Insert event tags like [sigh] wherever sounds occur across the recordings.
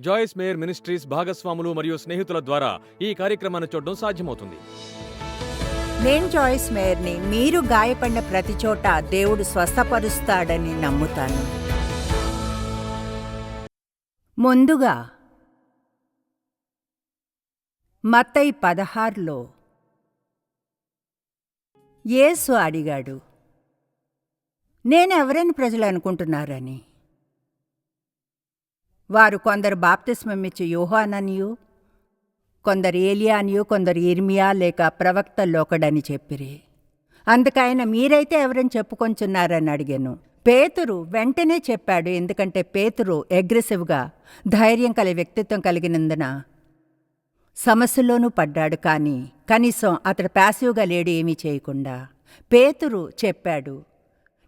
జాయిస్ mayor ministries భాగస్వాములు మరియు స్నేహితుల ద్వారా ఈ కార్యక్రమాన్ని చూడడం సాధ్యమవుతుంది. నేను జాయిస్ మేయర్ని మీరు గాయపడిన ప్రతి చోట దేవుడు స్వస్థపరుస్తాడని నమ్ముతాను. ముందుగా మత్తయి పదహారులో యేసు అడిగాడు నేనెవరని ప్రజలు అనుకుంటున్నారని? వారు కొందరు బాప్తిస్మమిచ్చు యోహాననియు కొందరు ఏలియానియు కొందరు ఇర్మియా లేక ప్రవక్తల్లోకడని చెప్పిరి. అందుకైన మీరైతే ఎవరని చెప్పుకొంచున్నారని అడిగాను. పేతురు వెంటనే చెప్పాడు. ఎందుకంటే పేతురు అగ్రెసివ్గా ధైర్యం కలిగి వ్యక్తిత్వం కలిగినందున సమస్యలోనూ పడ్డాడు. కానీ కనీసం అతడు ప్యాసివ్గా లేడు ఏమీ చేయకుండా. పేతురు చెప్పాడు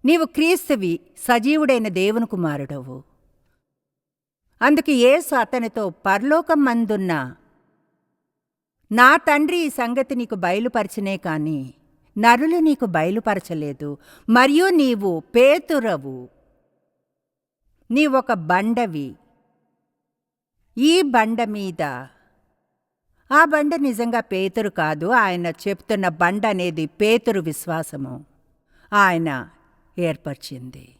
నీవు క్రీస్తువి సజీవుడైన దేవుని కుమారుడవు. అందుకు యేసు అతనితో పరలోకం మందున్న నా తండ్రి ఈ సంగతి నీకు బయలుపరచనే కాని నరులు నీకు బయలుపరచలేదు. మరియు నీవు పేతురవు. నీవొక బండవి. ఈ బండ మీద. ఆ బండ నిజంగా పేతురు కాదు ఆయన చెప్తున్న బండ అనేది పేతురు విశ్వాసము. ఆయన ఏర్పరిచింది.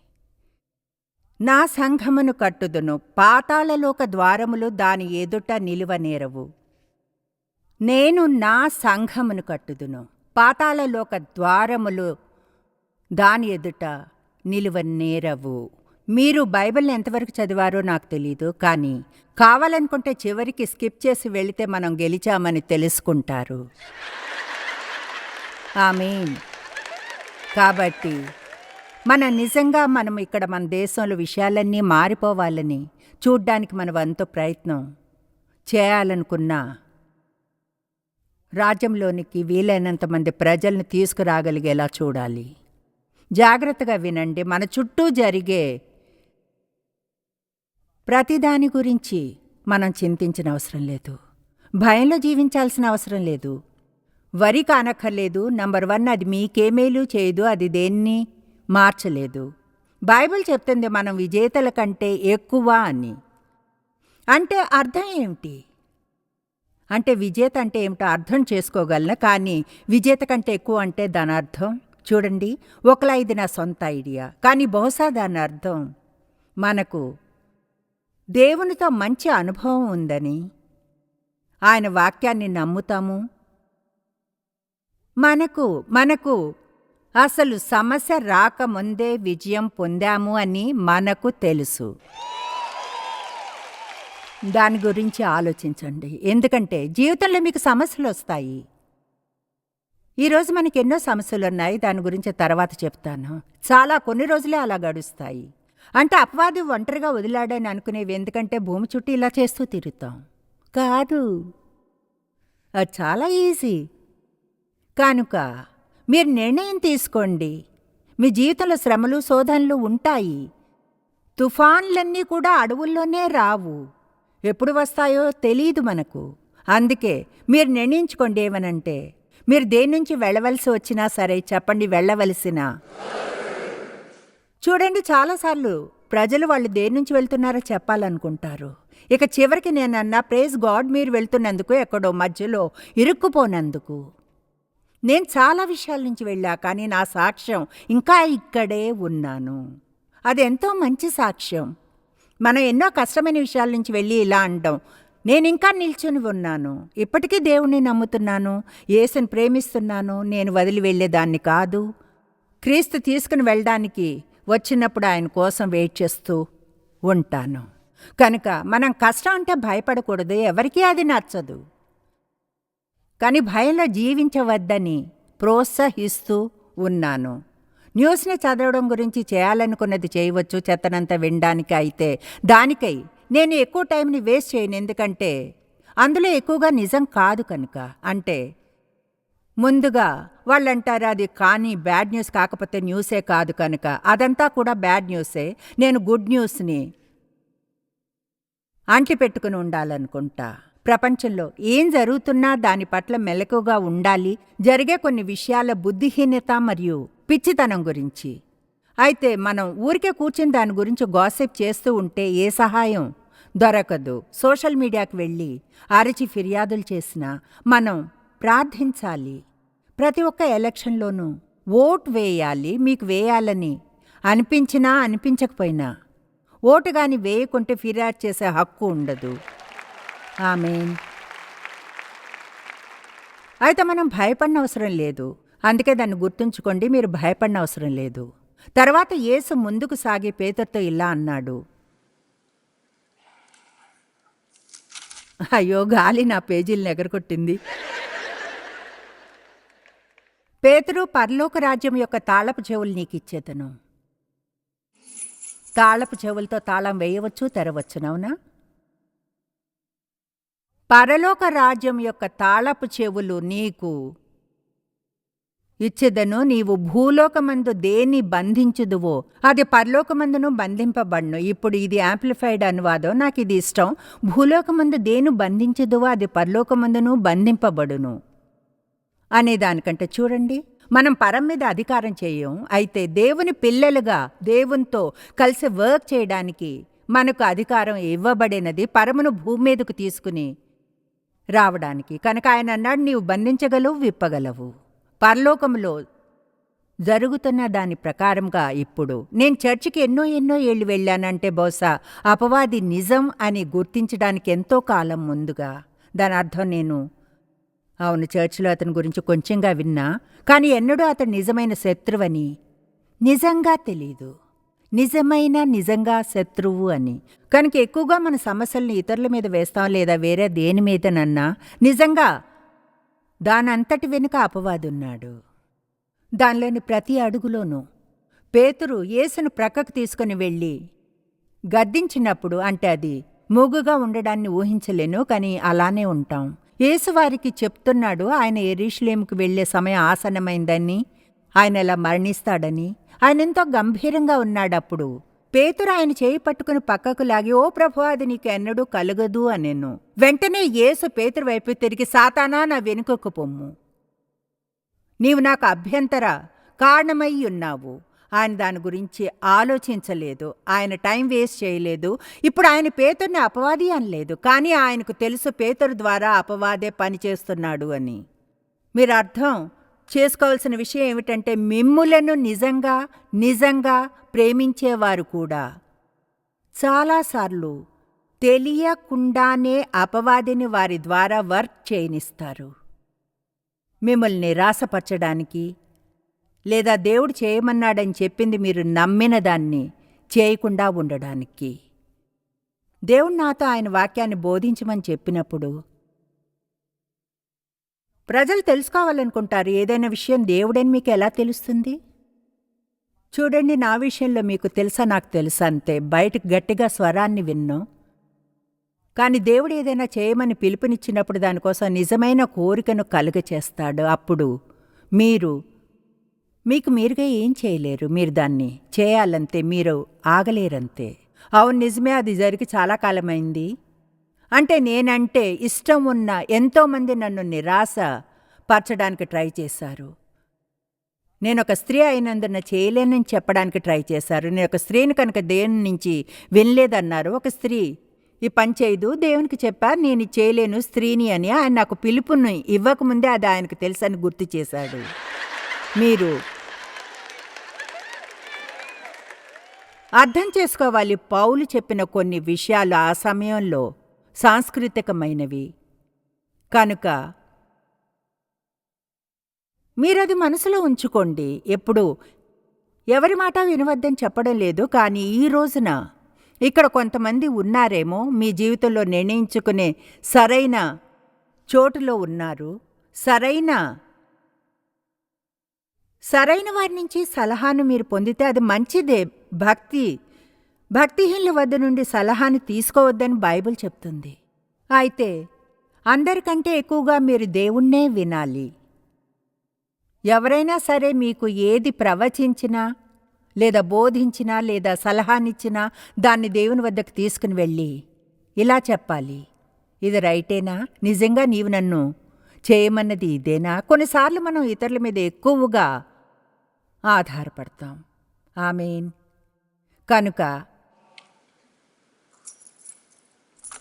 నా సంఘమును కట్టుదును పాతాళలోక ద్వారములు దాని ఎదుట నిలువనేరవు నేను నా సంఘమును కట్టుదును పాతాళలోక ద్వారములు దాని ఎదుట నిలువనేరవు మీరు బైబిల్ని ఎంతవరకు చదివారో నాకు తెలీదు కానీ కావాలనుకుంటే చివరికి స్కిప్ చేసి వెళితే మనం గెలిచామని తెలుసుకుంటారు. ఆమేన్. కాబట్టి మన నిజంగా మనం ఇక్కడ మన దేశంలో విషయాలన్నీ మారిపోవాలని చూడ్డానికి మన వంతు ప్రయత్నం చేయాలనుకున్నా రాజ్యంలోనికి వీలైనంత మంది ప్రజల్ని తీసుకురాగలిగేలా చూడాలి. జాగ్రత్తగా వినండి. మన చుట్టూ జరిగే ప్రతిదాని గురించి మనం చింతించిన అవసరం లేదు. భయంలో జీవించాల్సిన అవసరం లేదు. వరి కానక్కర్లేదు. నంబర్ వన్ అది మీకేమేలు చేయదు. అది దేన్ని మార్చలేదు. బైబిల్ చెప్తుంది మనం విజేతల కంటే ఎక్కువ అని. అంటే అర్థం ఏమిటి? అంటే విజేత అంటే ఏమిటో అర్థం చేసుకోగలను? కానీ విజేత కంటే ఎక్కువ అంటే దాని అర్థం? చూడండి ఒకలా ఇది నా సొంత ఐడియా. కానీ బహుశా దాని అర్థం మనకు దేవునితో మంచి అనుభవం ఉందని. ఆయన వాక్యాన్ని నమ్ముతాము? మనకు మనకు అసలు సమస్య రాకముందే విజయం పొందాము అని మనకు తెలుసు. దాని గురించి ఆలోచించండి. ఎందుకంటే జీవితంలో మీకు సమస్యలు వస్తాయి. ఈరోజు మనకి ఎన్నో సమస్యలు ఉన్నాయి. దాని గురించి తర్వాత చెప్తాను. చాలా కొన్ని రోజులే అలా గడుస్తాయి. అంటే అపవాది ఒంటరిగా వదిలాడని అనుకునేవి ఎందుకంటే భూమి చుట్టూ ఇలా చేస్తూ తిరుగుతాం. కాదు. అది చాలా ఈజీ. కానుక మీరు నిర్ణయం తీసుకోండి. మీ జీవితంలో శ్రమలు శోధనలు ఉంటాయి. తుఫాన్లన్నీ కూడా అడవుల్లోనే రావు. ఎప్పుడు వస్తాయో తెలియదు మనకు. అందుకే మీరు నిర్ణయించుకోండి ఏమనంటే మీరు దేని నుంచి వెళ్ళవలసి వచ్చినా సరే చెప్పండి వెళ్ళవలసిన. చూడండి చాలాసార్లు ప్రజలు వాళ్ళు దేని నుంచి వెళ్తున్నారో చెప్పాలనుకుంటారు. ఇక చివరికి నేనన్నా ప్రేజ్ గాడ్ మీరు వెళ్తున్నందుకు ఎక్కడో మధ్యలో ఇరుక్కుపోనందుకు. నేను చాలా విషయాల నుంచి వెళ్ళా కానీ నా సాక్ష్యం ఇంకా ఇక్కడే ఉన్నాను. అది ఎంతో మంచి సాక్ష్యం. మనం ఎన్నో కష్టమైన విషయాల నుంచి వెళ్ళి ఇలా అంటాం నేను ఇంకా నిల్చుని ఉన్నాను. ఇప్పటికీ దేవుణ్ణి నమ్ముతున్నాను యేసుని ప్రేమిస్తున్నాను నేను వదిలి వెళ్ళేదాన్ని కాదు. క్రీస్తు తీసుకుని వెళ్ళడానికి వచ్చినప్పుడు ఆయన కోసం వెయిట్ చేస్తూ ఉంటాను. కనుక మనం కష్టం అంటే భయపడకూడదు ఎవరికీ అది నచ్చదు. కానీ భయంలో జీవించవద్దని ప్రోత్సహిస్తూ ఉన్నాను. న్యూస్ని చదవడం గురించి చేయాలనుకున్నది చేయవచ్చు చెత్తనంత వినడానికి అయితే. దానికై నేను ఎక్కువ టైంని వేస్ట్ చేయను. ఎందుకంటే అందులో ఎక్కువగా నిజం కాదు కనుక. అంటే ముందుగా వాళ్ళంటారు అది కానీ బ్యాడ్ న్యూస్ కాకపోతే న్యూసే కాదు కనుక. అదంతా కూడా బ్యాడ్ న్యూసే. నేను గుడ్ న్యూస్ని అంటి పెట్టుకుని ఉండాలనుకుంటా. ప్రపంచంలో ఏం జరుగుతున్నా దాని పట్ల మెలకుగా ఉండాలి జరిగే కొన్ని విషయాల బుద్ధిహీనత మరియు పిచ్చితనం గురించి. అయితే మనం ఊరికే కూర్చుని దాని గురించి గాసిప్ చేస్తూ ఉంటే ఏ సహాయం? దొరకదు. సోషల్ మీడియాకి వెళ్ళి అరచి ఫిర్యాదులు చేసినా మనం ప్రార్థించాలి. ప్రతి ఒక్క ఎలక్షన్లోనూ ఓటు వేయాలి మీకు వేయాలని అనిపించినా అనిపించకపోయినా. ఓటు గాని వేయకుంటే ఫిర్యాదు చేసే హక్కు ఉండదు. ఆమెన్. అయితే మనం భయపడిన అవసరం లేదు. అందుకే దాన్ని గుర్తుంచుకోండి మీరు భయపడిన అవసరం లేదు. తర్వాత యేసు ముందుకు సాగి పేదర్తో ఇలా అన్నాడు. అయ్యో గాలి నా పేజీలను ఎగరగొట్టింది. పేతురు పరలోక రాజ్యం యొక్క తాళపు చెవులు నీకు ఇచ్చేతను. తాళపు చెవులతో తాళం వేయవచ్చు తెరవచ్చునవునా పరలోక రాజ్యం యొక్క తాళపు చెవులు నీకు. ఇచ్చెదను నీవు భూలోకమందు దేని బంధించుదువో అది పరలోకమందును బంధింపబడును. ఇప్పుడు ఇది యాంప్లిఫైడ్ అనువాదం నాకు ఇది ఇష్టం. భూలోకమందు దేని బంధించుదువో అది పరలోకమందును బంధింపబడును. అనే దానికంటే చూడండి మనం పరం మీద అధికారం చేయం. అయితే దేవుని పిల్లలుగా దేవునితో కలిసి వర్క్ చేయడానికి మనకు అధికారం ఇవ్వబడినది పరమును భూమి మీదకు తీసుకుని రావడానికి. కనుక ఆయన అన్నాడు నీవు బంధించగలవు విప్పగలవు. పరలోకములో జరుగుతున్న దాని ప్రకారంగా ఇప్పుడు నేను చర్చికి ఎన్నో ఎన్నో ఏళ్ళు వెళ్ళానంటే బహుశా అపవాది నిజం అని గుర్తించడానికి ఎంతో కాలం ముందుగా. దాని అర్థం నేను అవును చర్చిలో అతని గురించి కొంచెంగా విన్నా. కానీ ఎన్నడూ అతను నిజమైన శత్రువని నిజంగా తెలీదు. నిజమైన నిజంగా శత్రువు అని. కనుక ఎక్కువగా మన సమస్యల్ని ఇతరుల మీద వేస్తాం లేదా వేరే దేని మీదనన్నా నిజంగా దానంతటి వెనుక అపవాదున్నాడు. దానిలోని ప్రతి అడుగులోనూ పేతురు యేసును ప్రక్కకు తీసుకుని వెళ్ళి గద్దించినప్పుడు అంటే అది మూగుగా ఉండడాన్ని ఊహించలేను కానీ అలానే ఉంటాం. యేసువారికి చెప్తున్నాడు ఆయన ఎరీష్లేముకు వెళ్ళే సమయం ఆసన్నమైందని ఆయన ఎలా మరణిస్తాడని ఆయన ఎంతో గంభీరంగా ఉన్నాడప్పుడు. పేతురు ఆయన చేయి పట్టుకుని పక్కకు లాగి ఓ ప్రభు అది నీకు ఎన్నడూ కలగదు అనెను. వెంటనే యేసు పేతురు వైపు తిరిగి సాతానా నా వెనుకకు పొమ్ము. నీవు నాకు అభ్యంతర కారణమై ఉన్నావు. ఆయన దాని గురించి ఆలోచించలేదు. ఆయన టైం వేస్ట్ చేయలేదు. ఇప్పుడు ఆయన పేతుర్ని అపవాది అనలేదు. కానీ ఆయనకు తెలుసు పేతురు ద్వారా అపవాదే పనిచేస్తున్నాడు అని. మీరు అర్థం చేసుకోవాల్సిన విషయం ఏమిటంటే మిమ్ములను నిజంగా నిజంగా ప్రేమించేవారు కూడా. చాలాసార్లు తెలియకుండానే అపవాదిని వారి ద్వారా వర్క్ చేయనిస్తారు. మిమ్మల్ని నిరాశపరచడానికి లేదా దేవుడు చేయమన్నాడని చెప్పింది మీరు నమ్మిన దాన్ని చేయకుండా ఉండడానికి. దేవుడు నాతో ఆయన వాక్యాన్ని బోధించమని చెప్పినప్పుడు ప్రజలు తెలుసుకోవాలనుకుంటారు ఏదైనా విషయం దేవుడని మీకు ఎలా తెలుస్తుంది? చూడండి నా విషయంలో మీకు తెలుసా? నాకు తెలుసా అంతే. బయటకు గట్టిగా స్వరాన్ని విన్ను. కానీ దేవుడు ఏదైనా చేయమని పిలుపునిచ్చినప్పుడు దానికోసం నిజమైన కోరికను కలుగచేస్తాడు అప్పుడు మీరు మీకు మీరుగా ఏం చేయలేరు? మీరు దాన్ని చేయాలంతే. మీరు ఆగలేరంతే. అవును నిజమే. అది జరిగి చాలా కాలమైంది. అంటే నేనంటే ఇష్టం ఉన్న ఎంతోమంది నన్ను నిరాశ పరచడానికి ట్రై చేశారు. నేను ఒక స్త్రీ అయినందున చేయలేనని చెప్పడానికి ట్రై చేశారు. నేను ఒక స్త్రీని కనుక దేవుని నుంచి వినలేదన్నారు. ఒక స్త్రీ ఈ పని చేయదు దేవునికి చెప్పా నేను చేయలేను స్త్రీని అని ఆయన నాకు పిలుపుని ఇవ్వకముందే అది ఆయనకు తెలుసని గుర్తు చేశాడు. మీరు అర్థం చేసుకోవాలి. పౌలు చెప్పిన కొన్ని విషయాలు ఆ సమయంలో సాంస్కృతికమైనవి. కనుక మీరది మనసులో ఉంచుకోండి. ఎప్పుడు? ఎవరి మాట వినవద్దని చెప్పడం లేదు. కానీ ఈ రోజున ఇక్కడ కొంతమంది ఉన్నారేమో మీ జీవితంలో నిర్ణయించుకునే సరైన చోటులో ఉన్నారు. సరైన సరైన వారి నుంచి సలహాను మీరు పొందితే అది మంచిదే. భక్తి భక్తిహీనుల వద్ద నుండి సలహాను తీసుకోవద్దని బైబిల్ చెప్తుంది. అయితే అందరికంటే ఎక్కువగా మీరు దేవుణ్ణే వినాలి. ఎవరైనా సరే మీకు ఏది ప్రవచించినా లేదా బోధించినా లేదా సలహానిచ్చినా దాన్ని దేవుని వద్దకు తీసుకుని వెళ్ళి ఇలా చెప్పాలి. ఇది రైటేనా? నిజంగా నీవు నన్ను చేయమన్నది ఇదేనా? కొన్నిసార్లు మనం ఇతరుల మీద ఎక్కువగా ఆధారపడతాం. ఆమెన్. కనుక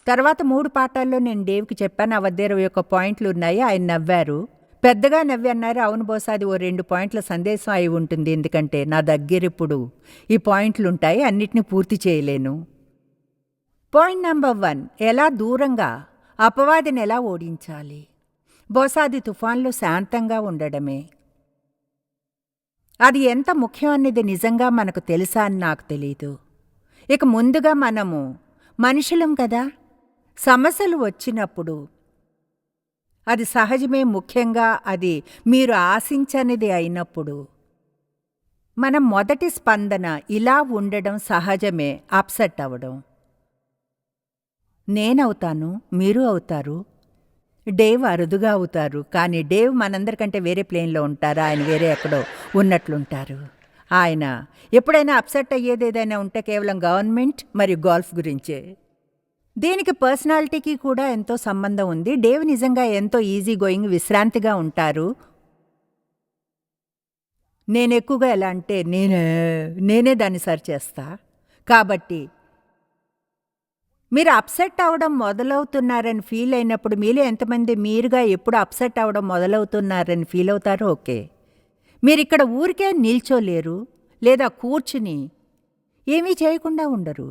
తర్వాత మూడు పాఠాల్లో నేను డేవ్కి చెప్పాను. ఆ వద్ద ఇరవై ఒక్క పాయింట్లు ఉన్నాయి. ఆయన నవ్వారు. పెద్దగా నవ్వి అన్నారు అవును బోసా అది ఓ రెండు పాయింట్ల సందేశం అయి ఉంటుంది. ఎందుకంటే నా దగ్గర ఇప్పుడు ఈ పాయింట్లు ఉంటాయి అన్నిటినీ పూర్తి చేయలేను. పాయింట్ నెంబర్ వన్ ఎలా దూరంగా అపవాదిని ఎలా ఓడించాలి? బోసాది అది తుఫాన్లో శాంతంగా ఉండడమే. అది ఎంత ముఖ్యం అనేది నిజంగా మనకు తెలుసా అని నాకు తెలీదు. ఇక ముందుగా మనము మనుషులం కదా? సమస్యలు వచ్చినప్పుడు అది సహజమే ముఖ్యంగా అది మీరు ఆశించనిది అయినప్పుడు మనం మొదటి స్పందన ఇలా ఉండడం సహజమే అప్సెట్ అవ్వడం. నేనవుతాను మీరు అవుతారు డేవ్ అరుదుగా అవుతారు కానీ డేవ్ మనందరికంటే వేరే ప్లేన్లో ఉంటారు? ఆయన వేరే ఎక్కడో ఉన్నట్లుంటారు. ఆయన ఎప్పుడైనా అప్సెట్ అయ్యేది ఏదైనా ఉంటే కేవలం గవర్నమెంట్ మరియు గోల్ఫ్ గురించే. దీనికి పర్సనాలిటీకి కూడా ఎంతో సంబంధం ఉంది. డేవ్ నిజంగా ఎంతో ఈజీ గోయింగ్ విశ్రాంతిగా ఉంటారు. నేను ఎక్కువగా ఎలా అంటే నేనే నేనే దాన్ని సరిచేస్తా కాబట్టి మీరు అప్సెట్ అవడం మొదలవుతున్నారని ఫీల్ అయినప్పుడు మీలో ఎంతమంది మీరుగా ఎప్పుడు అప్సెట్ అవడం మొదలవుతున్నారని ఫీల్ అవుతారో ఓకే. మీరు ఇక్కడ ఊరికే నిల్చోలేరు లేదా కూర్చుని ఏమీ చేయకుండా ఉండరు.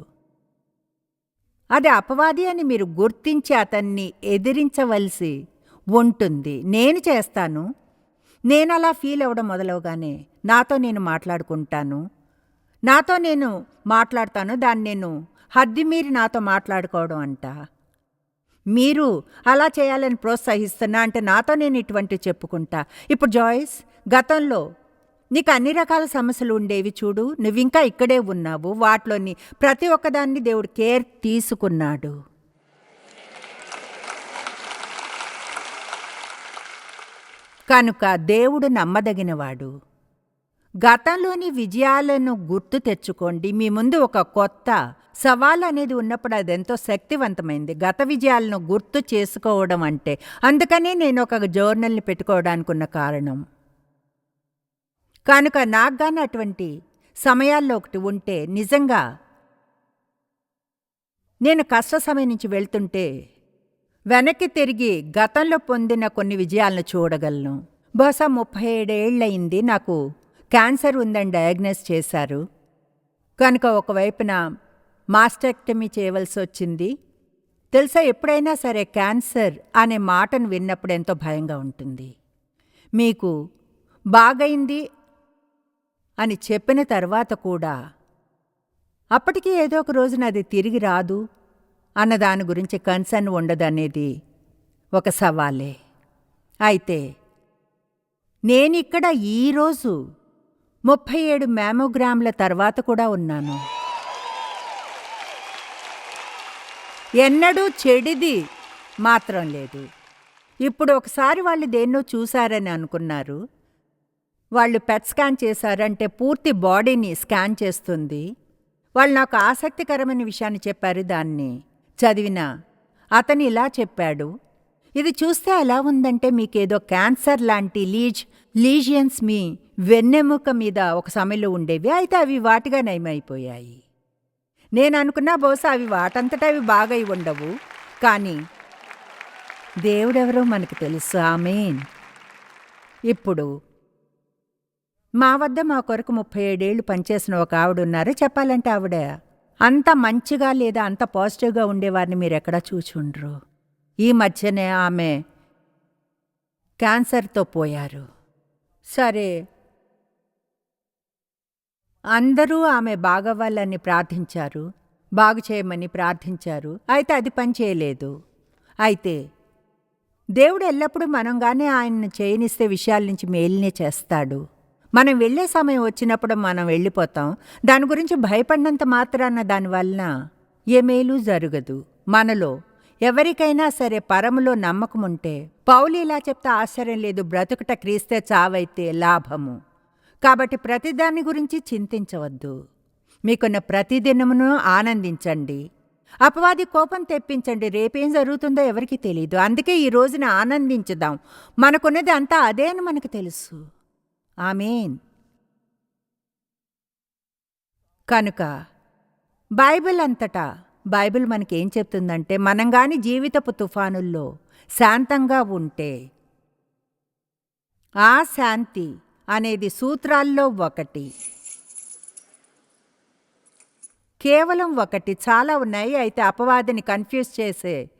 అది అపవాది అని మీరు గుర్తించి అతన్ని ఎదిరించవలసి ఉంటుంది. నేను చేస్తాను. నేను అలా ఫీల్ అవ్వడం మొదలవగానే నాతో నేను మాట్లాడుకుంటాను. నాతో నేను మాట్లాడతాను. దాన్ని నేను హద్దిమీరి నాతో మాట్లాడుకోవడం అంట. మీరు అలా చేయాలని ప్రోత్సహిస్తున్నా అంటే నాతో నేను ఇటువంటి చెప్పుకుంటా. ఇప్పుడు జాయిస్ గతంలో నీకు అన్ని రకాల సమస్యలు ఉండేవి చూడు. నువ్వింకా ఇక్కడే ఉన్నావు. వాటిలోని ప్రతి ఒక్కదాన్ని దేవుడు కేర్ తీసుకున్నాడు. కనుక దేవుడు నమ్మదగినవాడు. గతంలోని విజయాలను గుర్తు తెచ్చుకోండి. మీ ముందు ఒక కొత్త సవాల్ అనేది ఉన్నప్పుడు అది ఎంతో శక్తివంతమైంది. గత విజయాలను గుర్తు చేసుకోవడం అంటే అందుకనే నేను ఒక జర్నల్ని పెట్టుకోవడానికి ఉన్న కారణం. కనుక నాగ్గాన అటువంటి సమయాల్లో ఒకటి ఉంటే నిజంగా నేను కష్ట సమయం నుంచి వెళ్తుంటే వెనక్కి తిరిగి గతంలో పొందిన కొన్ని విజయాలను చూడగలను. బహుశా ముప్పై ఏడేళ్ళయింది నాకు క్యాన్సర్ ఉందని డయాగ్నోస్ చేశారు. కనుక ఒకవైపున మాస్టెక్టమీ చేయవలసి వచ్చింది. తెలుసా ఎప్పుడైనా సరే క్యాన్సర్ అనే మాటను విన్నప్పుడు ఎంతో భయంగా ఉంటుంది. మీకు బాగైంది అని చెప్పిన తర్వాత కూడా అప్పటికీ ఏదో ఒక రోజున అది తిరిగి రాదు అన్న దాని గురించి కన్సర్న్ ఉండదనేది ఒక సవాలే. అయితే నేనిక్కడ ఈరోజు ముప్పై ఏడు మ్యామోగ్రామ్ల తర్వాత కూడా ఉన్నాను. ఎన్నడూ చెడిది మాత్రం లేదు. ఇప్పుడు ఒకసారి వాళ్ళు దేన్నో చూశారని అనుకున్నారు. వాళ్ళు పెట్ స్కాన్ చేశారంటే పూర్తి బాడీని స్కాన్ చేస్తుంది. వాళ్ళు నాకు ఆసక్తికరమైన విషయాన్ని చెప్పారు దాన్ని. చదివిన. అతను ఇలా చెప్పాడు. ఇది చూస్తే ఎలా ఉందంటే మీకేదో క్యాన్సర్ లాంటి లీజ్ లీజియన్స్ మీ వెన్నెముక మీద ఒక సమయంలో ఉండేవి అయితే అవి వాటిగా నయమైపోయాయి. నేను అనుకున్నా బహుశా అవి వాటంతటా అవి బాగా ఉండవు కానీ దేవుడెవరో మనకు తెలుసు. ఆమెన్. ఇప్పుడు మా వద్ద మా కొరకు ముప్పై ఏడేళ్ళు పనిచేసిన ఒక ఆవిడ ఉన్నారు చెప్పాలంటే ఆవిడ అంత మంచిగా లేదా అంత పాజిటివ్గా ఉండేవారిని మీరెక్కడా చూచుండ్రు. ఈ మధ్యనే ఆమె క్యాన్సర్తో పోయారు. సరే. అందరూ ఆమె బాగవ్వాలని ప్రార్థించారు. బాగు చేయమని ప్రార్థించారు. అయితే అది పనిచేయలేదు అయితే దేవుడు ఎల్లప్పుడూ మనంగానే ఆయన్ని చేయనిస్తే విషయాల నుంచి మేలునే చేస్తాడు. మనం వెళ్ళే సమయం వచ్చినప్పుడు మనం వెళ్ళిపోతాం. దాని గురించి భయపడినంత మాత్రాన దానివలన ఏ మేలు జరగదు. మనలో ఎవరికైనా సరే పరములో నమ్మకం ఉంటే పౌలు ఇలా చెప్తే ఆశ్చర్యం లేదు బ్రతుకుట క్రీస్తే చావైతే లాభము. కాబట్టి ప్రతిదాని గురించి చింతించవద్దు. మీకున్న ప్రతిదినమును ఆనందించండి. అపవాది కోపం తెప్పించండి. రేపేం జరుగుతుందో ఎవరికి తెలియదు అందుకే ఈ రోజున ఆనందించుదాం. మనకున్నది అంతా అదే అని మనకు తెలుసు. ఆమెన్. కనుక బైబిల్ అంతటా బైబిల్ మనకేం చెప్తుందంటే మనం గాని జీవితపు తుఫానుల్లో శాంతంగా ఉంటే ఆ శాంతి అనేది సూత్రాల్లో ఒకటి. కేవలం ఒకటి. చాలా ఉన్నాయి. అయితే అపవాదిని కన్ఫ్యూజ్ చేసే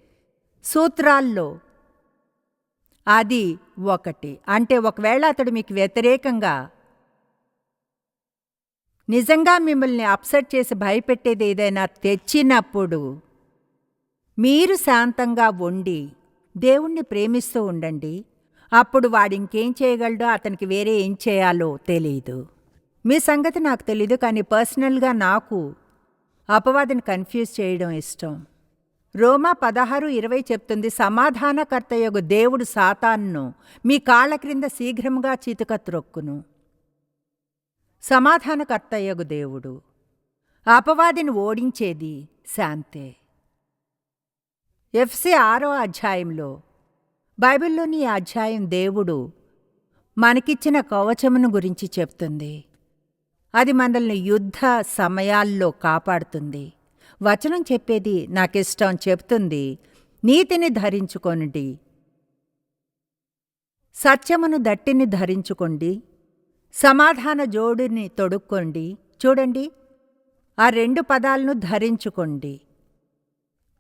సూత్రాల్లో అది ఒకటి. అంటే ఒకవేళ అతడు మీకు వ్యతిరేకంగా నిజంగా మిమ్మల్ని అప్సెట్ చేసి భయపెట్టేది ఏదైనా తెచ్చినప్పుడు మీరు శాంతంగా ఉండి దేవుణ్ణి ప్రేమిస్తూ ఉండండి. అప్పుడు వాడు ఇంకేం చేయగలడో అతనికి వేరే ఏం చేయాలో తెలియదు మీ సంగతి నాకు తెలీదు కానీ పర్సనల్గా నాకు అపవాదిని కన్ఫ్యూజ్ చేయడం ఇష్టం. రోమా పదహారు ఇరవై చెప్తుంది సమాధానకర్తయగు దేవుడు సాతాన్ను మీ కాళ్ళ క్రింద శీఘ్రముగా చితుక త్రొక్కును. సమాధానకర్తయ్యగు దేవుడు అపవాదిని ఓడించేది శాంతే. ఎఫ్సి ఆరో అధ్యాయంలో బైబిల్లోని ఈ అధ్యాయం దేవుడు మనకిచ్చిన కవచమును గురించి చెప్తుంది. అది మనల్ని యుద్ధ సమయాల్లో కాపాడుతుంది. వచనం చెప్పేది నాకిష్టం చెప్తుంది. నీతిని ధరించుకొనుడి. సత్యమును దట్టిని ధరించుకోండి. సమాధాన జోడుని తొడుక్కోండి. చూడండి. ఆ రెండు పదాలను ధరించుకోండి.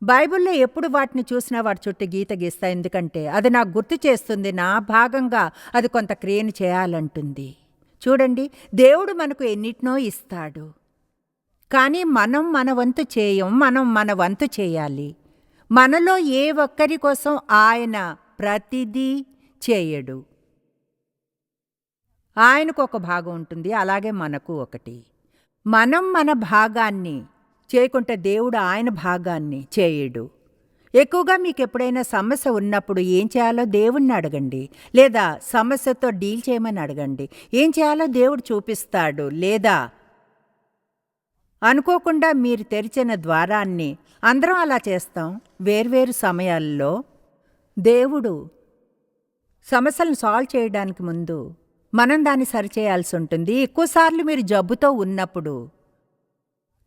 బైబిల్లో ఎప్పుడు వాటిని చూసినా వాటి చుట్టూ గీత గీస్తా ఎందుకంటే అది నాకు గుర్తు చేస్తుంది. నా భాగంగా అది కొంత క్రియను చేయాలంటుంది. చూడండి. దేవుడు మనకు ఎన్నిటినో ఇస్తాడు. కానీ మనం మన వంతు చేయం మనం మన వంతు చేయాలి. మనలో ఏ ఒక్కరి కోసం ఆయన ప్రతిదీ చేయడు. ఆయనకు ఒక భాగం ఉంటుంది అలాగే మనకు ఒకటి. మనం మన భాగాన్ని చేయకుంటే దేవుడు ఆయన భాగాన్ని చేయడు. ఎక్కువగా మీకు ఎప్పుడైనా సమస్య ఉన్నప్పుడు ఏం చేయాలో దేవుణ్ణి అడగండి. లేదా సమస్యతో డీల్ చేయమని అడగండి. ఏం చేయాలో దేవుడు చూపిస్తాడు. లేదా అనుకోకుండా మీరు తెరిచిన ద్వారాన్ని అందరం అలా చేస్తాం. వేర్వేరు సమయాల్లో దేవుడు సమస్యలను సాల్వ్ చేయడానికి ముందు మనం దాన్ని సరిచేయాల్సి ఉంటుంది. ఎక్కువసార్లు మీరు జబ్బుతో ఉన్నప్పుడు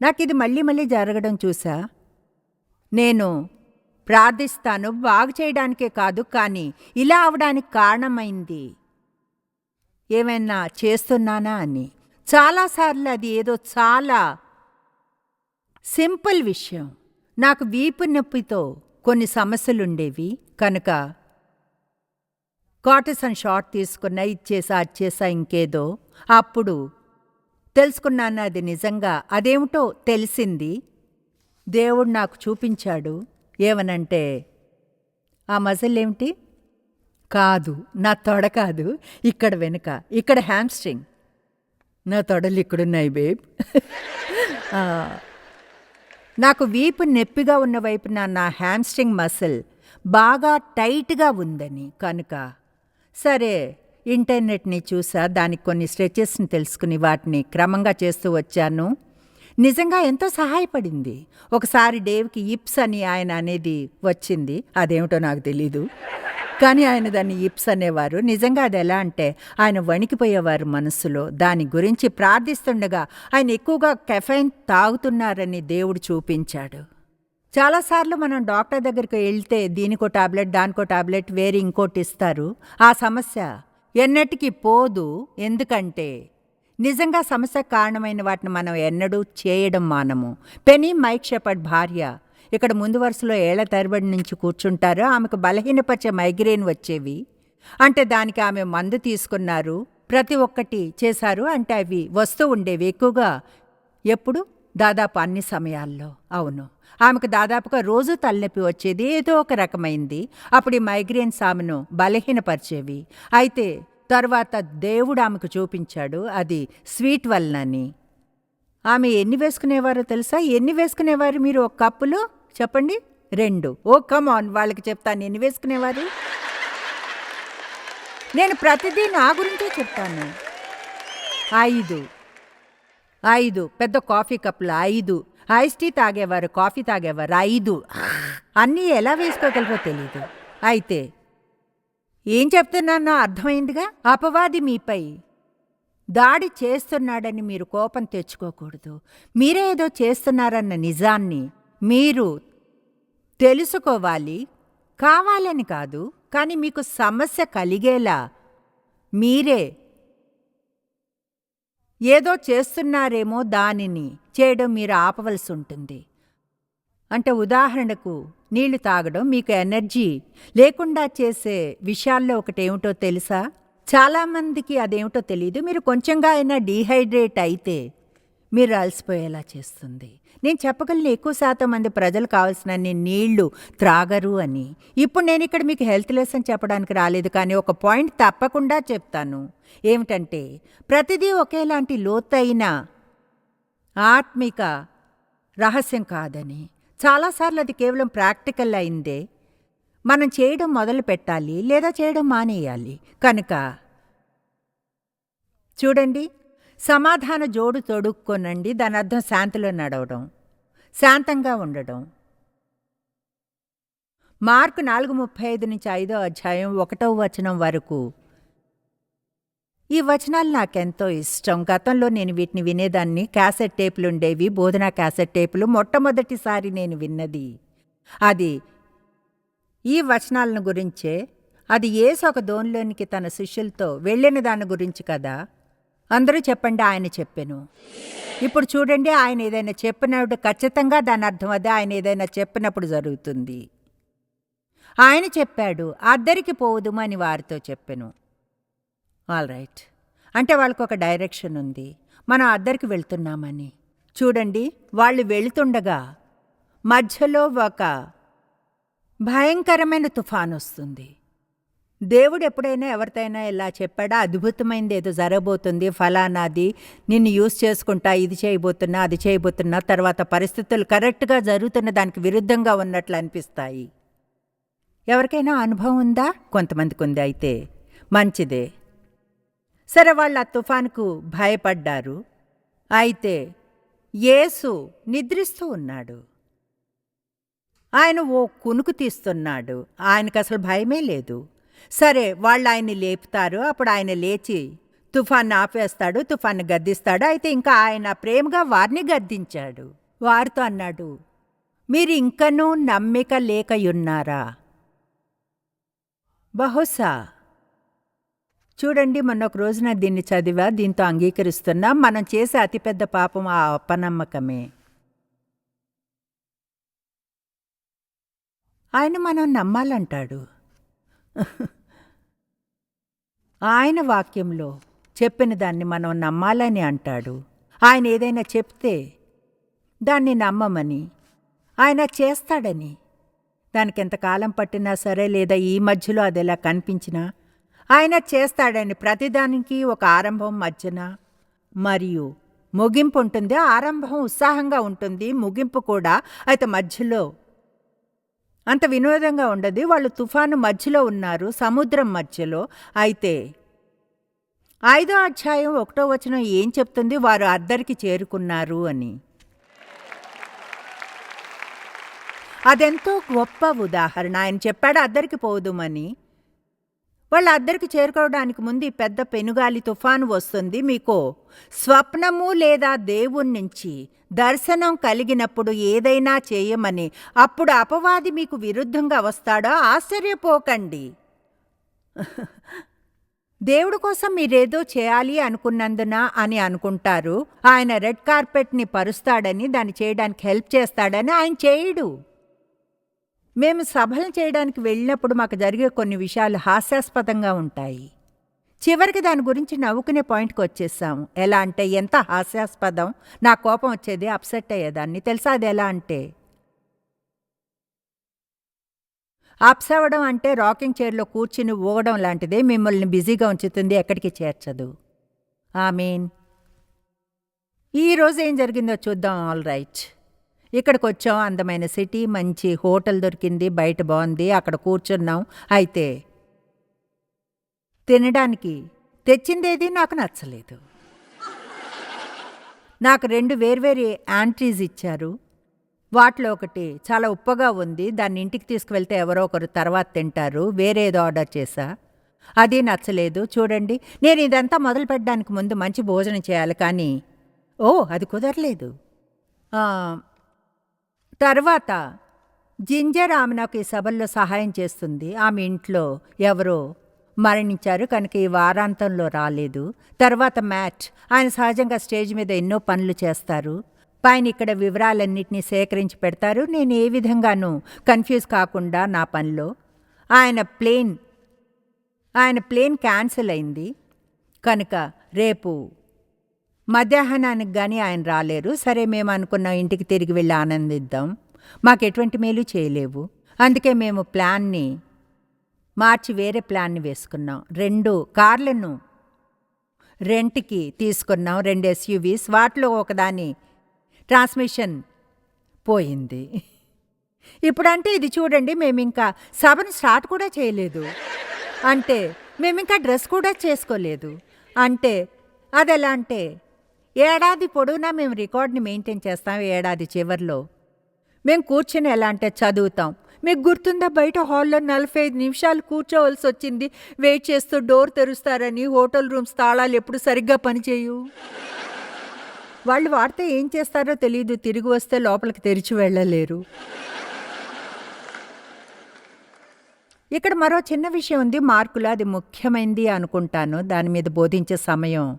నాకు ఇది మళ్ళీ మళ్ళీ జరగడం చూసా. నేను ప్రార్థిస్తాను బాగు చేయడానికే కాదు కానీ ఇలా అవడానికి కారణమైంది. ఏమైనా చేస్తున్నానా అని. చాలాసార్లు అది ఏదో చాలా సింపుల్ విషయం. నాకు వీపు నొప్పితో కొన్ని సమస్యలుండేవి. కనుక కాటసన్ షార్ట్ తీసుకున్నా ఇచ్చేసా అచ్చేసా ఇంకేదో. అప్పుడు తెలుసుకున్నాను అది నిజంగా. అదేమిటో తెలిసింది. దేవుడు నాకు చూపించాడు. ఏమనంటే ఆ మజల్ ఏమిటి కాదు. నా తొడ కాదు. ఇక్కడ వెనుక. ఇక్కడ హ్యామ్స్ట్రింగ్. నా తొడలు ఇక్కడున్నాయి బేబ్. [laughs] నాకు వీపు నొప్పిగా ఉన్న వైపున నా హ్యామ్స్ట్రింగ్ మసిల్ బాగా టైట్గా ఉందని. కనుక సరే ఇంటర్నెట్ని చూసా దానికి కొన్ని స్ట్రెచెస్ని తెలుసుకుని వాటిని క్రమంగా చేస్తూ వచ్చాను. నిజంగా ఎంతో సహాయపడింది. ఒకసారి డేవ్కి ఇప్స్ అని ఆయన అనేది వచ్చింది. అదేమిటో నాకు తెలీదు. కానీ ఆయన దాన్ని ఇప్స్ అనేవారు. నిజంగా అది ఎలా అంటే ఆయన వణికిపోయేవారు మనస్సులో. దాని గురించి ప్రార్థిస్తుండగా ఆయన ఎక్కువగా కెఫైన్ తాగుతున్నారని దేవుడు చూపించాడు. చాలాసార్లు మనం డాక్టర్ దగ్గరికి వెళ్తే దీనికో టాబ్లెట్ దానికో టాబ్లెట్ వేరే ఇంకోటి ఇస్తారు. ఆ సమస్య ఎన్నటికీ పోదు. ఎందుకంటే నిజంగా సమస్య కారణమైన వాటిని మనం ఎన్నడూ చేయడం మానము. పెనీ మైక్ షెపర్డ్ భార్య ఇక్కడ ముందు వరుసలో ఏళ్ళ తరబడి నుంచి కూర్చుంటారో. ఆమెకు బలహీనపరిచే మైగ్రేన్ వచ్చేవి. అంటే దానికి ఆమె మందు తీసుకున్నారు. ప్రతి ఒక్కటి చేశారు. అంటే అవి వస్తూ ఉండేవి ఎక్కువగా ఎప్పుడు? దాదాపు అన్ని సమయాల్లో. అవును. ఆమెకు దాదాపుగా రోజు తలనొప్పి వచ్చేది. ఏదో ఒక రకమైంది. అప్పుడు ఈ మైగ్రేన్స్ ఆమెను బలహీనపరిచేవి. అయితే తర్వాత దేవుడు ఆమెకు చూపించాడు. అది స్వీట్ వలనని. ఆమె ఎన్ని వేసుకునేవారో తెలుసా? ఎన్ని వేసుకునేవారు మీరు ఒక కప్పులో? చెప్పండి. రెండు. ఓ కమాన్ వాళ్ళకి చెప్తాను ఎన్ని వేసుకునేవారు? నేను ప్రతిదీ నా గురించే చెప్తాను. ఐదు. ఐదు. పెద్ద కాఫీ కప్పులు ఐదు. ఐస్ టీ తాగేవారు కాఫీ తాగేవారు ఐదు. అన్నీ ఎలా వేసుకోగలరో తెలీదు. అయితే ఏం చెప్తున్నానో అర్థమైందిగా? అపవాది మీపై దాడి చేస్తున్నాడని మీరు కోపం తెచ్చుకోకూడదు. మీరే ఏదో చేస్తున్నారన్న నిజాన్ని మీరు తెలుసుకోవాలి. కావాలని కాదు కానీ మీకు సమస్య కలిగేలా మీరే ఏదో చేస్తున్నారేమో దానిని చేయడం మీరు ఆపవలసి ఉంటుంది. అంటే ఉదాహరణకు నీళ్ళు తాగడం మీకు ఎనర్జీ లేకుండా చేసే విషయాల్లో ఒకటేమిటో తెలుసా? చాలామందికి అదేమిటో తెలియదు మీరు కొంచెంగా అయినా డీహైడ్రేట్ అయితే మీరు అలసిపోయేలా చేస్తుంది. నేను చెప్పగలను ఎక్కువ శాతం మంది ప్రజలు కావాల్సినన్ని నీళ్ళు త్రాగరు అని. ఇప్పుడు నేను ఇక్కడ మీకు హెల్త్ లెసన్ చెప్పడానికి రాలేదు కానీ ఒక పాయింట్ తప్పకుండా చెప్తాను. ఏమిటంటే ప్రతిదీ ఒకేలాంటి లోతైన ఆత్మిక రహస్యం కాదని. చాలాసార్లు అది కేవలం ప్రాక్టికల్ అయిందే. మనం చేయడం మొదలు పెట్టాలి లేదా చేయడం మానేయాలి. కనుక చూడండి. సమాధాన జోడు తొడుక్కొనండి దాని అర్థం శాంతిలో నడవడం శాంతంగా ఉండడం. మార్కు నాలుగు ముప్పై ఐదు నుంచి ఐదో అధ్యాయం ఒకటవ వచనం వరకు. ఈ వచనాలు నాకెంతో ఇష్టం. గతంలో నేను వీటిని వినేదాన్ని. క్యాసెట్ టేపులు ఉండేవి బోధనా క్యాసెట్ టేపులు. మొట్టమొదటిసారి నేను విన్నది అది ఈ వచనాలను గురించే. అది ఏసు ఒక దోనిలోనికి తన శిష్యులతో వెళ్ళిన దాని గురించి కదా. అందరూ చెప్పండి ఆయన చెప్పాను. ఇప్పుడు చూడండి ఆయన ఏదైనా చెప్పినప్పుడు ఖచ్చితంగా దాని అర్థం అదే ఆయన ఏదైనా చెప్పినప్పుడు జరుగుతుంది. ఆయన చెప్పాడు అద్దరికి పోవుదుము అని వారితో చెప్పాను. ఆల్ రైట్ అంటే వాళ్ళకు ఒక డైరెక్షన్ ఉంది. మనం అద్దరికి వెళ్తున్నామని. చూడండి వాళ్ళు వెళుతుండగా మధ్యలో ఒక భయంకరమైన తుఫాన్ వస్తుంది. దేవుడు ఎప్పుడైనా ఎవరితైనా ఇలా చెప్పాడా? అద్భుతమైనది ఏదో జరగబోతుంది ఫలానాది నిన్ను యూస్ చేసుకుంటా ఇది చేయబోతున్నా అది చేయబోతున్నా తర్వాత పరిస్థితులు కరెక్ట్గా జరుగుతున్న దానికి విరుద్ధంగా ఉన్నట్లు అనిపిస్తాయి. ఎవరికైనా అనుభవం ఉందా? కొంతమందికి ఉంది అయితే. మంచిదే. సరే వాళ్ళు ఆ తుఫాన్కు భయపడ్డారు. అయితే యేసు నిద్రిస్తూ ఉన్నాడు. ఆయన ఓ కునుకు తీస్తున్నాడు. ఆయనకు అసలు భయమే లేదు. సరే వాళ్ళు ఆయన్ని లేపుతారు. అప్పుడు ఆయన లేచి తుఫాన్ ఆపేస్తాడు తుఫాన్ గద్దిస్తాడు. అయితే ఇంకా ఆయన ప్రేమగా వారిని గద్దించాడు. వారితో అన్నాడు మీరు ఇంకనూ నమ్మిక లేకయున్నారా? బహుశా. చూడండి మొన్న ఒక రోజున దీన్ని చదివా దీంతో అంగీకరిస్తున్నా. మనం చేసే అతిపెద్ద పాపం ఆ అపనమ్మకమే. ఆయన మనం నమ్మాలంటాడు. [laughs] ఆయన వాక్యంలో చెప్పిన దాన్ని మనం నమ్మాలని అంటాడు. ఆయన ఏదైనా చెప్తే దాన్ని నమ్మమని ఆయన చేస్తాడని. దానికి ఎంతకాలం పట్టినా సరే లేదా ఈ మధ్యలో అది ఎలా కనిపించినా ఆయన చేస్తాడని ప్రతిదానికి ఒక ఆరంభం మధ్యన మరియు ముగింపు ఉంటుంది ఆరంభం ఉత్సాహంగా ఉంటుంది ముగింపు కూడా అయితే మధ్యలో అంత వినోదంగా ఉండదు. వాళ్ళు తుఫాను మధ్యలో ఉన్నారు సముద్రం మధ్యలో. అయితే ఐదో అధ్యాయం ఒకటో వచనం ఏం చెప్తుంది? వారు అద్దరికి చేరుకున్నారు అని. అదెంతో గొప్ప ఉదాహరణ. ఆయన చెప్పాడు అద్దరికి పోదుమని. వాళ్ళు అద్దరికి చేరుకోవడానికి ముందు పెద్ద పెనుగాలి తుఫాను వస్తుంది మీకు. స్వప్నము లేదా దేవుని నుంచి దర్శనం కలిగినప్పుడు ఏదైనా చేయమని అప్పుడు అపవాది మీకు విరుద్ధంగా వస్తాడో? ఆశ్చర్యపోకండి. దేవుడు కోసం మీరేదో చేయాలి అనుకున్నందున అని అనుకుంటారు. ఆయన రెడ్ కార్పెట్ని పరుస్తాడని దాన్ని చేయడానికి హెల్ప్ చేస్తాడని ఆయన చేయడు. మేము సభలు చేయడానికి వెళ్ళినప్పుడు మాకు జరిగే కొన్ని విషయాలు హాస్యాస్పదంగా ఉంటాయి. చివరికి దాని గురించి నవ్వుకునే పాయింట్కి వచ్చేసాము. ఎలా అంటే ఎంత హాస్యాస్పదం? నా కోపం వచ్చేది అప్సెట్ అయ్యేదాన్ని. తెలుసా అది ఎలా అంటే? అప్స్ అవ్వడం అంటే రాకింగ్ చైర్లో కూర్చుని ఊగడం లాంటిదే మిమ్మల్ని బిజీగా ఉంచుతుంది ఎక్కడికి చేర్చదు. ఐ మీన్ ఈరోజు ఏం జరిగిందో చూద్దాం. All right. ఇక్కడికి వచ్చాం అందమైన సిటీ మంచి హోటల్ దొరికింది బయట బాగుంది అక్కడ కూర్చున్నాం అయితే తినడానికి తెచ్చిందేది నాకు నచ్చలేదు. నాకు రెండు వేర్వేరు యాంట్రీస్ ఇచ్చారు. వాటిలో ఒకటి చాలా ఉప్పగా ఉంది దాన్ని ఇంటికి తీసుకువెళ్తే ఎవరో ఒకరు తర్వాత తింటారు వేరేదో ఆర్డర్ చేశా. అది నచ్చలేదు చూడండి నేను ఇదంతా మొదలు పెట్టడానికి ముందు మంచి భోజనం చేయాలి కానీ ఓ అది కుదరలేదు. తర్వాత జింజర్ ఆమె నాకు ఈ సభల్లో సహాయం చేస్తుంది. ఆమె ఇంట్లో ఎవరో మరణించారు. కనుక ఈ వారాంతంలో రాలేదు. తర్వాత మ్యాట్ ఆయన సహజంగా స్టేజ్ మీద ఎన్నో పనులు చేస్తారు. పైన ఇక్కడ వివరాలన్నింటినీ సేకరించి పెడతారు. నేను ఏ విధంగానూ కన్ఫ్యూజ్ కాకుండా నా పనిలో. ఆయన ప్లేన్ ఆయన ప్లేన్ క్యాన్సిల్ అయింది. కనుక రేపు మధ్యాహ్నానికి కానీ ఆయన రాలేరు. సరే మేము అనుకున్నాం ఇంటికి తిరిగి వెళ్ళి ఆనందిద్దాం. మాకు ఎటువంటి మేలు చేయలేవు. అందుకే మేము ప్లాన్ని మార్చి వేరే ప్లాన్ని వేసుకున్నాం. రెండు కార్లను రెంట్కి తీసుకున్నాం. రెండు ఎస్యూవీస్ వాటిలో ఒకదాని ట్రాన్స్మిషన్ పోయింది. ఇప్పుడంటే ఇది చూడండి మేము ఇంకా సభను స్టార్ట్ కూడా చేయలేదు. అంటే మేము ఇంకా డ్రెస్ కూడా చేసుకోలేదు. అంటే అది ఎలా అంటే ఏడాది పొడవునా మేము రికార్డ్ని మెయింటైన్ చేస్తాం ఏడాది చివరిలో. మేము కూర్చుని ఎలా అంటే చదువుతాం. మీకు గుర్తుందా బయట హాల్లో నలభై ఐదు నిమిషాలు కూర్చోవలసి వచ్చింది. వెయిట్ చేస్తూ డోర్ తెరుస్తారని హోటల్ రూమ్స్ తాళాలు ఎప్పుడు సరిగ్గా పనిచేయు వాళ్ళు వాడితే ఏం చేస్తారో తెలియదు తిరిగి వస్తే లోపలికి తెరిచి వెళ్ళలేరు. ఇక్కడ మరో చిన్న విషయం ఉంది. మార్కులు అది ముఖ్యమైనది అనుకుంటాను. దాని మీద బోధించే సమయం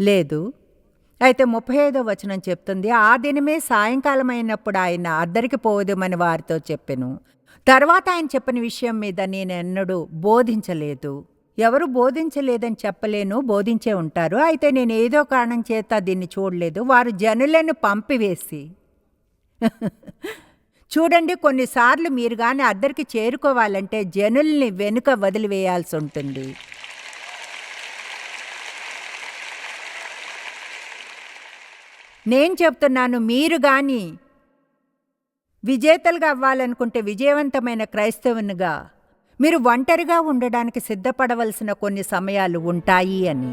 లేదు. అయితే ముప్పై ఐదో వచనం చెప్తుంది ఆ దినమే సాయంకాలం అయినప్పుడు ఆయన అద్దరికి పోవదమని వారితో చెప్పెను. తర్వాత ఆయన చెప్పిన విషయం మీద నేను ఎన్నడూ బోధించలేదు. ఎవరు బోధించలేదని చెప్పలేను బోధించే ఉంటారు. అయితే నేను ఏదో కారణం చేత దీన్ని చూడలేదు. వారు జనులను పంపివేసి [laughs] చూడండి కొన్నిసార్లు మీరు కానీ అద్దరికి చేరుకోవాలంటే జనుల్ని వెనుక వదిలివేయాల్సి ఉంటుంది. నేను చెప్తున్నాను మీరు కానీ విజేతలుగా అవ్వాలనుకుంటే విజయవంతమైన క్రైస్తవునిగా మీరు ఒంటరిగా ఉండడానికి సిద్ధపడవలసిన కొన్ని సమయాలు ఉంటాయి అని.